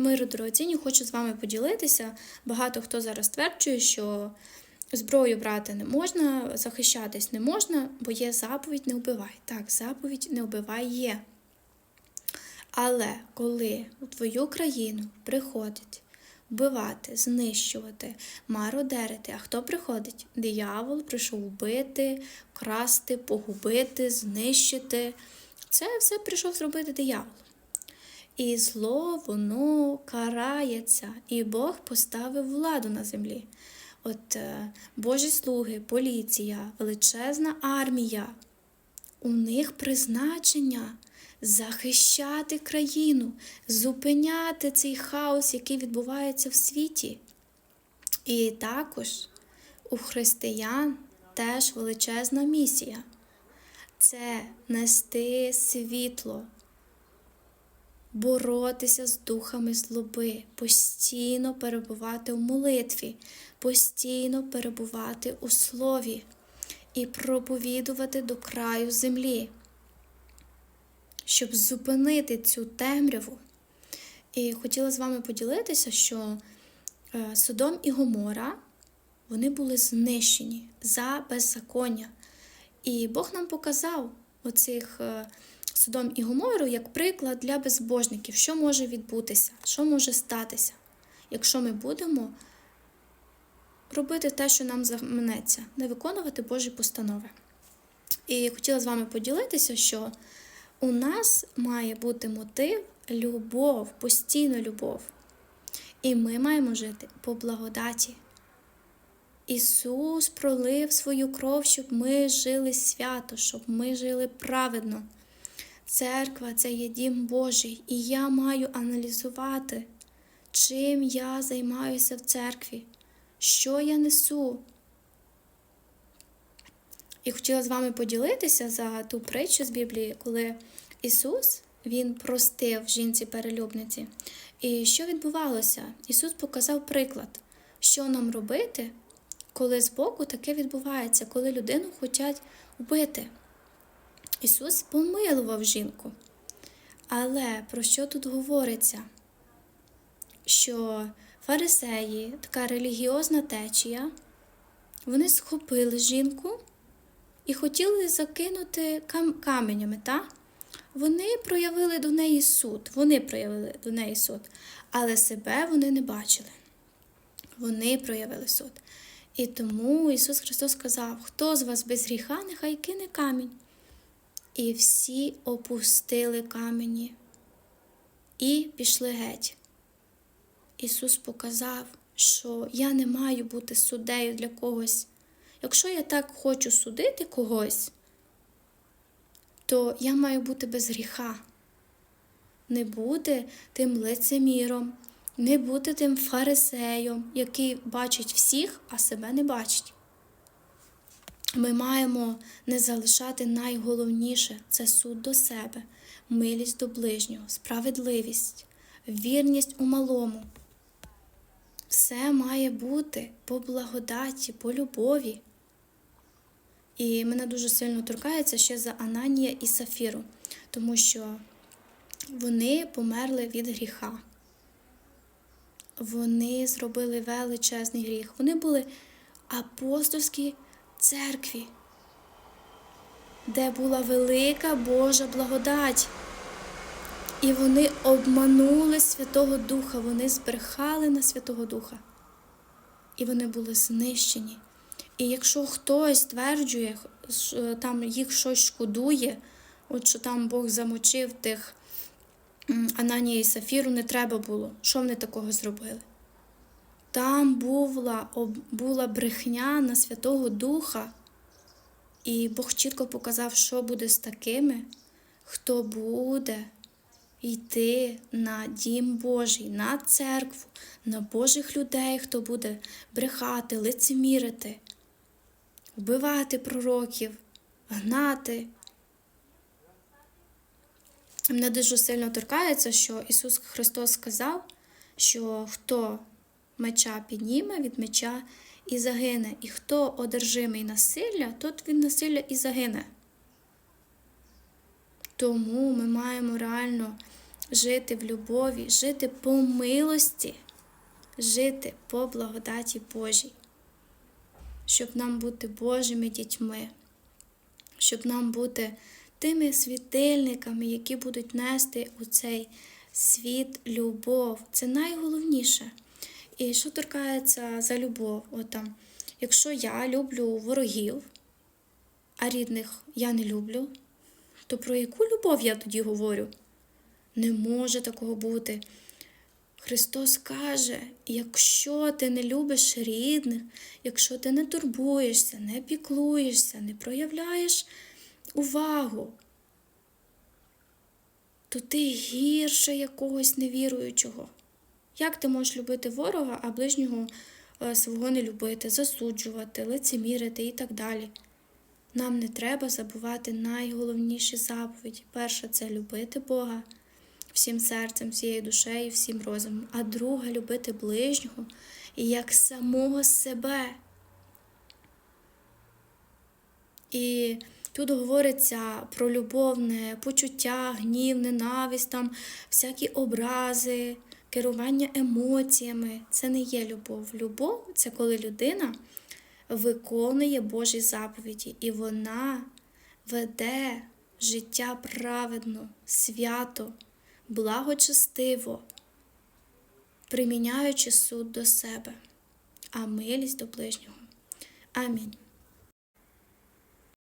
Миру дорогоцінні, хочу з вами поділитися. Багато хто зараз стверджує, що зброю брати не можна, захищатись не можна, бо є заповідь не вбивай. Так, заповідь не вбивай є. Але коли у твою країну приходить вбивати, знищувати, мародерити, а хто приходить? Диявол прийшов вбити, красти, погубити, знищити. Це все прийшов зробити диявол. І зло воно карається, і Бог поставив владу на землі. От е, Божі слуги, поліція, величезна армія. У них призначення захищати країну, зупиняти цей хаос, який відбувається в світі. І також у християн теж величезна місія це нести світло, боротися з духами злоби, постійно перебувати в молитві, постійно перебувати у слові і проповідувати до краю землі, щоб зупинити цю темряву. І хотіла з вами поділитися, що е, Содом і Гомора вони були знищені за беззаконня. І Бог нам показав оцих е, Содом і Гомору як приклад для безбожників, що може відбутися, що може статися, якщо ми будемо робити те, що нам заманеться, не виконувати Божі постанови. І хотіла з вами поділитися, що у нас має бути мотив любов, постійна любов. І ми маємо жити по благодаті. Ісус пролив свою кров, щоб ми жили свято, щоб ми жили праведно. Церква це є дім Божий, і я маю аналізувати, чим я займаюся в церкві, що я несу. І хотіла з вами поділитися за ту притчу з Біблії, коли Ісус Він простив жінці перелюбниці. І що відбувалося? Ісус показав приклад, що нам робити, коли збоку таке відбувається, коли людину хочуть вбити. Ісус помилував жінку. Але про що тут говориться? Що фарисеї, така релігіозна течія, вони схопили жінку і хотіли закинути кам- каменями, та? Вони проявили до неї суд, вони проявили до неї суд, але себе вони не бачили. Вони проявили суд. І тому Ісус Христос сказав: хто з вас без гріха, нехай кине камінь. І всі опустили камені і пішли геть. Ісус показав, що я не маю бути суддею для когось. Якщо я так хочу судити когось, то я маю бути без гріха. Не бути тим лицеміром, не бути тим фарисеєм, який бачить всіх, а себе не бачить. Ми маємо не залишати найголовніше це суд до себе, милість до ближнього, справедливість, вірність у малому. Все має бути по благодаті, по любові. І мене дуже сильно торкається ще за Ананія і Сафіру, тому що вони померли від гріха. Вони зробили величезний гріх. Вони були апостольські церкві, де була велика Божа благодать. І вони обманули Святого Духа, вони збрехали на Святого Духа. І вони були знищені. І якщо хтось стверджує, що там їх щось шкодує, от що там Бог замочив тих Ананія і Сафіру, не треба було. Що вони такого зробили? Там була, була брехня на Святого Духа, і Бог чітко показав, що буде з такими, хто буде йти на дім Божий, на церкву, на Божих людей, хто буде брехати, лицемірити, вбивати пророків, гнати. Мене дуже сильно торкається, що Ісус Христос сказав, що хто меча підніме від меча і загине, і хто одержимий насилля, тот він насилля і загине. Тому ми маємо реально жити в любові, жити по милості, жити по благодаті Божій, щоб нам бути Божими дітьми, щоб нам бути тими світильниками, які будуть нести у цей світ любов. Це найголовніше. І що торкається за любов, от якщо я люблю ворогів, а рідних я не люблю, то про яку любов я тоді говорю? Не може такого бути. Христос каже: якщо ти не любиш рідних, якщо ти не турбуєшся, не піклуєшся, не проявляєш увагу, то ти гірше якогось невіруючого. Як ти можеш любити ворога, а ближнього е, свого не любити, засуджувати, лицемірити і так далі? Нам не треба забувати найголовніші заповіді. Перша це любити Бога всім серцем, всією душею, всім розумом, а друга любити ближнього як самого себе. І тут говориться про любовне почуття, гнів, ненависть, там, всякі образи, керування емоціями. Це не є любов. Любов це коли людина виконує Божі заповіді, і вона веде життя праведно, свято, благочестиво, приміняючи суд до себе, а милість до ближнього. Амінь.